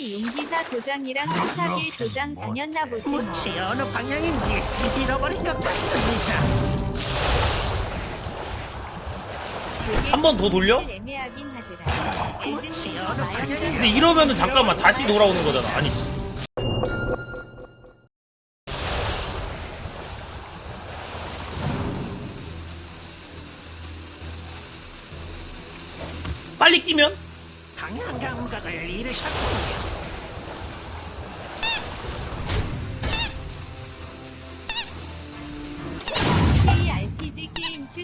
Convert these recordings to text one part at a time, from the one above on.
팀이 용기사 도장이랑 비슷하게 도장 다녔나 보지 뭐. 꽃이 어느 방향인지 잃어버린 것 같습니다. 한번더 돌려? 애매하긴 하더라. 엘든링과 마연전 근데 이러면은 잠깐만 다시 돌아오는 거잖아. 아니. 씨. 빨리 끼면 방향 감각을 잃으셨군요.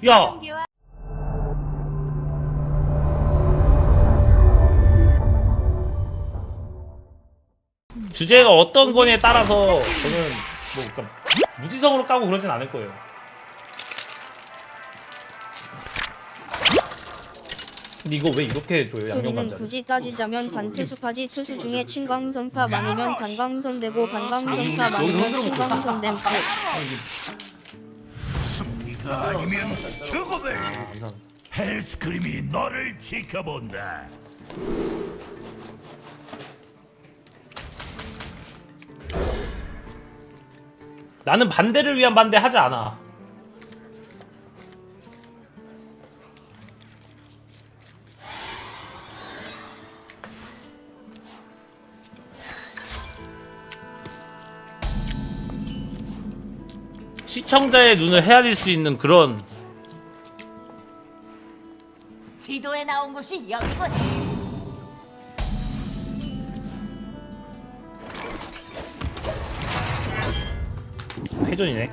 야! 주제가 어떤 거냐에 따라서 저는 뭐 그러니까 무지성으로 까고 그러진 않을 거예요. 근데 이거 왜 이렇게 줘요 양념 소리는 감자? 굳이 따지자면 관투수파지 투수 중에 친광선파 많으면 관광선 되고 관광선파 많으면 친광선 됨 승리가 아니면 죽음을. 헬스크림이 너를 지켜본다 나는 반대를 위한 반대 하지 않아. 시청자의 눈을 헤아릴 수 있는 그런 지도에 나온 곳이 여기군. 회전이네.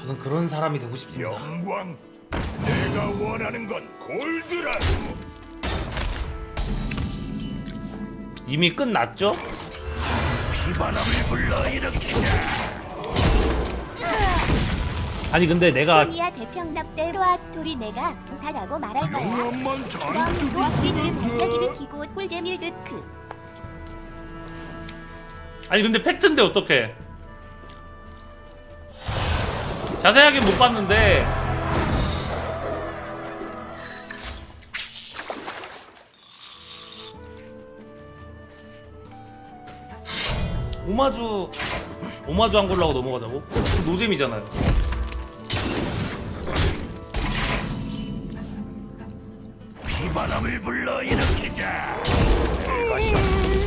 저는 그런 사람이 되고 싶습니다. 영광 내가 원하는 건 골드라고 이미 끝났죠? 피바람을 불러 일으키자 아니 근데 내가 코리아 대평납대 로아 스토리 내가 다라고 말할 거야. 그럼 무엇이를 반짝이를 키고 꿀잼일 듯그 아니 근데 팩트인데 어떡해? 자세하게 못 봤는데. 오마주 오마주 한 걸로 하고 넘어가자고? 노잼이잖아요 피바람을 불러 일으키자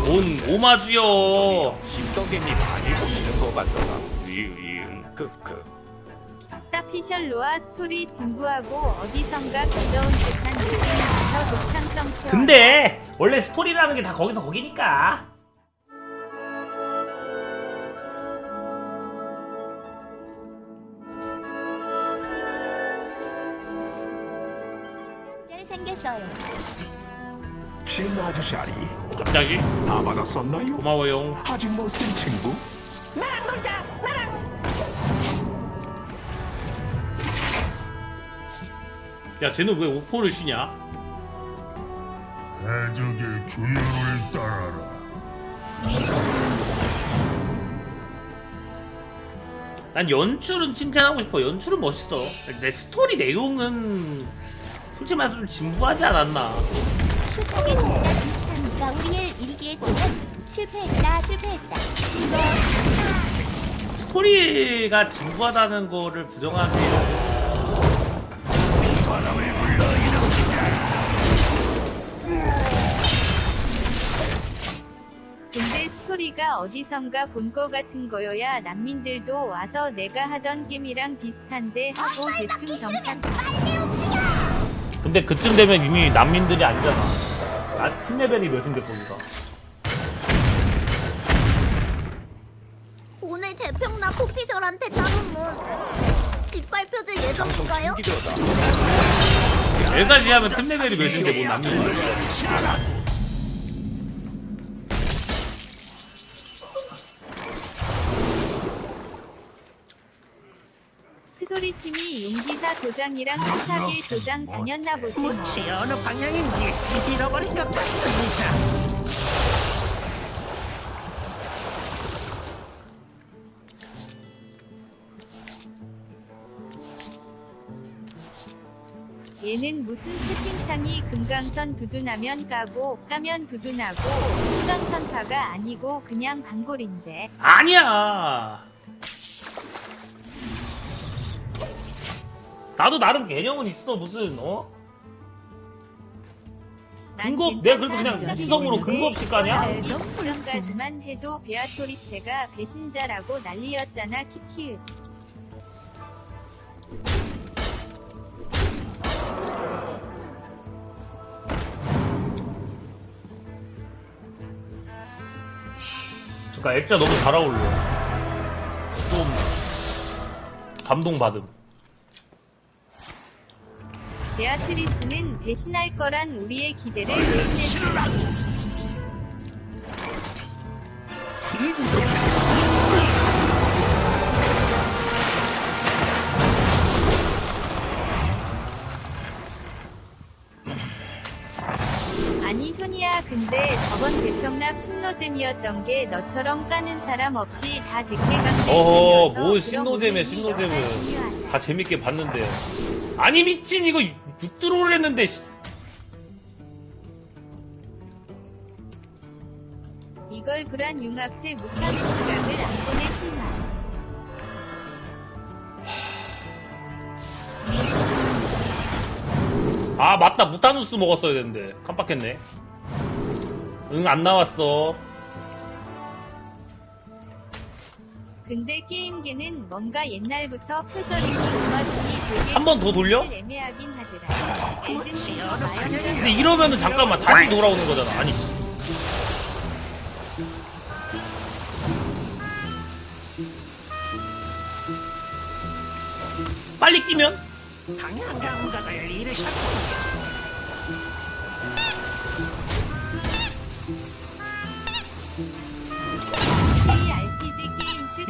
온 오마주요 심덕님이 많이 보시는 것 같더라. 크크. 스타피셜로와 스토리 진부하고 어디선가 가져온 듯한 느낌이라서 독창성 근데 원래 스토리라는 게 다 거기서 거기니까 신 아저씨아리 갑자기 다 받았었나요? 고마워요 아직 못쓴 친구? 야 쟤는 왜 오포를 쉬냐? 해적의 규율을 따라라 난 연출은 칭찬하고 싶어. 연출은 멋있어. 내 스토리 내용은 솔직히 말해서 좀 진부하지 않았나. 슈퍼게 진짜 비슷합니다. 우리의 일기에 보면 실패했다 실패했다. 이거 스토리가 진부하다는 거를 불러일으키자 근데 스토리가 어디선가 본 거 같은 거여야 난민들도 와서 내가 하던 게임이랑 비슷한데 하고 대충 정착 근데 그쯤 되면 이미 난민들이 아니잖아. 나팀 레벨이 몇인데 거기가. 오늘 대평나 코피셜한테 따는 문 짓밟혀질 예정인가요? 충기들어다. 얘까지 하면 팀 레벨이 몇인데 뭐 난민들. 팀이 용기사 도장이랑 비슷하게 도장 다녔나 보지 뭐. 꽃이 어느 방향인지 잃어버린 것 같습니다. 얘는 얘는 무슨 채팅창이 금강선 두둔하면 까고 까면 두둔하고 금강선 파가 아니고 그냥 방골인데 아니야. 나도 나름 개념은 있어 무슨 어? 난 근거- 내가 그래서 그냥 무지성으로 근거 없이 까냐? 여기 금강까지만 해도 베아토리체가 배신자라고 난리였잖아 키키 그러니까 액자 너무 잘 어울려. 좀 감동받음. 베아트리스는 배신할 거란 우리의 기대를 획득 아니 현이야 근데 저번 대평납 신노잼이었던 게 너처럼 까는 사람 없이 다 댓글 강대 어허, 뭐 신노잼이야, 신노잼은. 다 재밌게 봤는데. 아니 미친 이거 6드로를 했는데 씨. 이걸 불안 융합체 못하는 시각을 안 보내 실망 아 맞다 무타누스 먹었어야 되는데 깜빡했네. 응 안 나왔어. 근데 게임계는 뭔가 옛날부터 표절이니 음악이 되게 한번 더 돌려? 애매하긴 하더라. 마연전 근데 이러면은 잠깐만 다시 돌아오는 거잖아. 아니. 씨. 빨리 끼면 당연한 잃으셨군요. RPG 게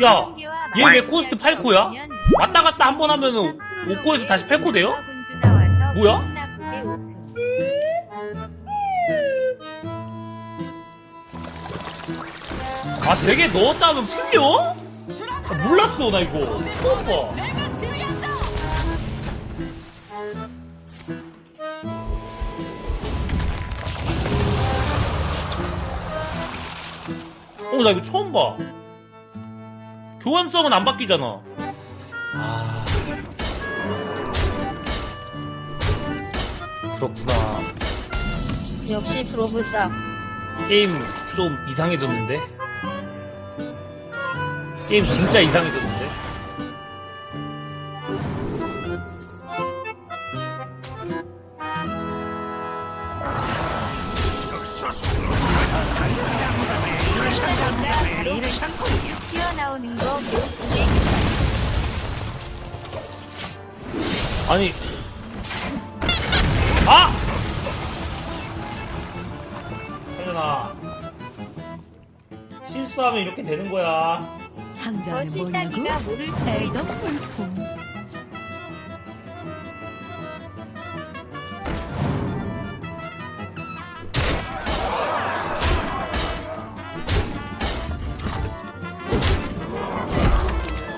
야, 얘 얘왜 코스트 8코야? 왔다 갔다 한 번 하면은 5코에서 다시 8코 돼요? 뭐야? 아 되게 넣었다 하면 풀려? 아, 몰랐어 나 이거 처음 봐 어, 나 이거 처음 봐. 교환성은 안 바뀌잖아. 아. 그렇구나. 역시 프로브다. 게임 좀 이상해졌는데? 게임 진짜 이상해졌는 아니. 아! 혜연아. 실수하면 이렇게 되는 거야. 뭐냐고? 모를 수도. 물품.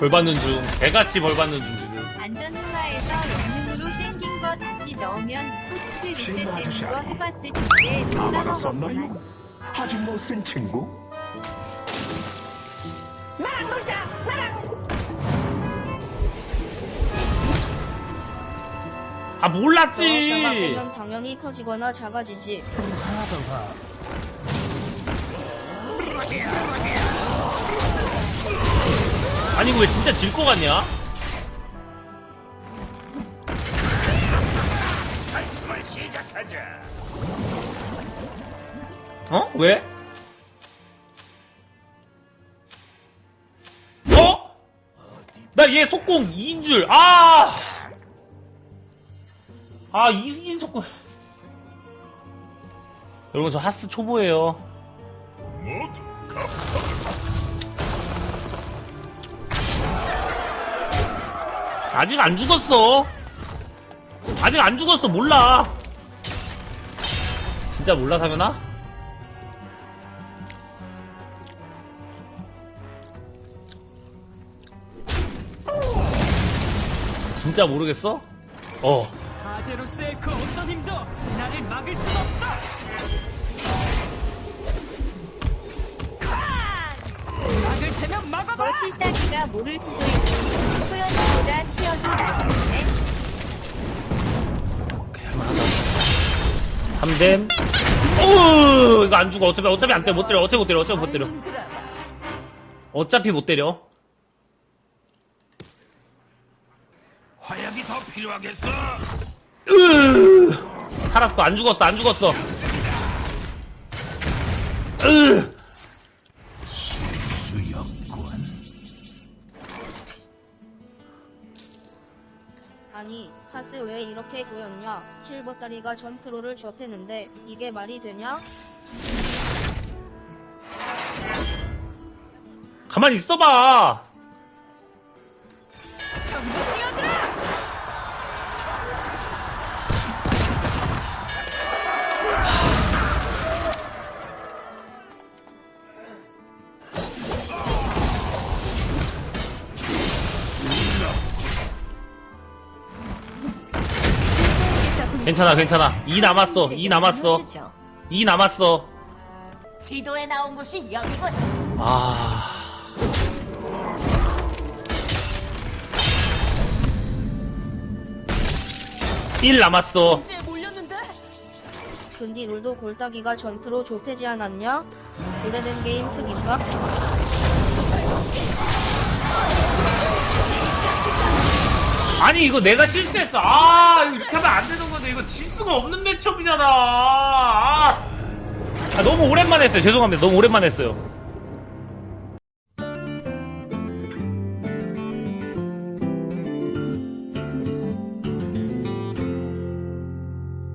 벌 받는 중. 개같이 벌 받는 중, 지금. 안전 흑마에서 영능으로 생긴 거 다시 넣으면 코스트 리셋되는 거 해봤을 텐데 또 까먹었구만. 아직 못 쓴 친구? 아, 저렇게만 몰랐지! 보면 당연히 커지거나 작아지지. 아니, 왜 진짜 질것 같냐? 어? 왜? 어? 나 얘 속공 2인 줄. 아! 아, 2인 속공. 여러분, 저 하스 초보예요. 아직 안 죽었어. 아직 안 죽었어. 몰라. 진짜 몰라, 사면아? 진짜 모르겠어? 어. 저제로스의 그 어떤 힘도 나를 막을 수 없어. 막을 테면 막아봐. 그거 실 따기가 모를 수도 있고 소연이보다 티어도 낮은데 3댐 오 이거 안 죽어. 어차피 어차피 안 때려. 못 때려. 어차피 못 때려. 어차피 못 때려. 어차피 못 때려. 화약이 더 필요하겠어. 으 살았어. 안 죽었어. 안 죽었어. 으. 아니 하스 왜 이렇게 고였냐? 실버다리가 전프로를 접했는데 이게 말이 되냐? 가만히 있어봐 괜찮아 괜찮아 2 남았어 2 남았어 2 남았어 지도에 나온 곳이 여기군. 아. 일 남았어. 이제 몰렸는데? 근데 룰도 골따기가 전프로 좁혀지 않았냐? 오래된 게임 특인가? 아니 이거 내가 실수했어. 아 이렇게 하면 안 되는 건데 이거 질 수가 없는 매치업이잖아. 아, 아, 너무 오랜만에 했어요. 죄송합니다. 너무 오랜만에 했어요.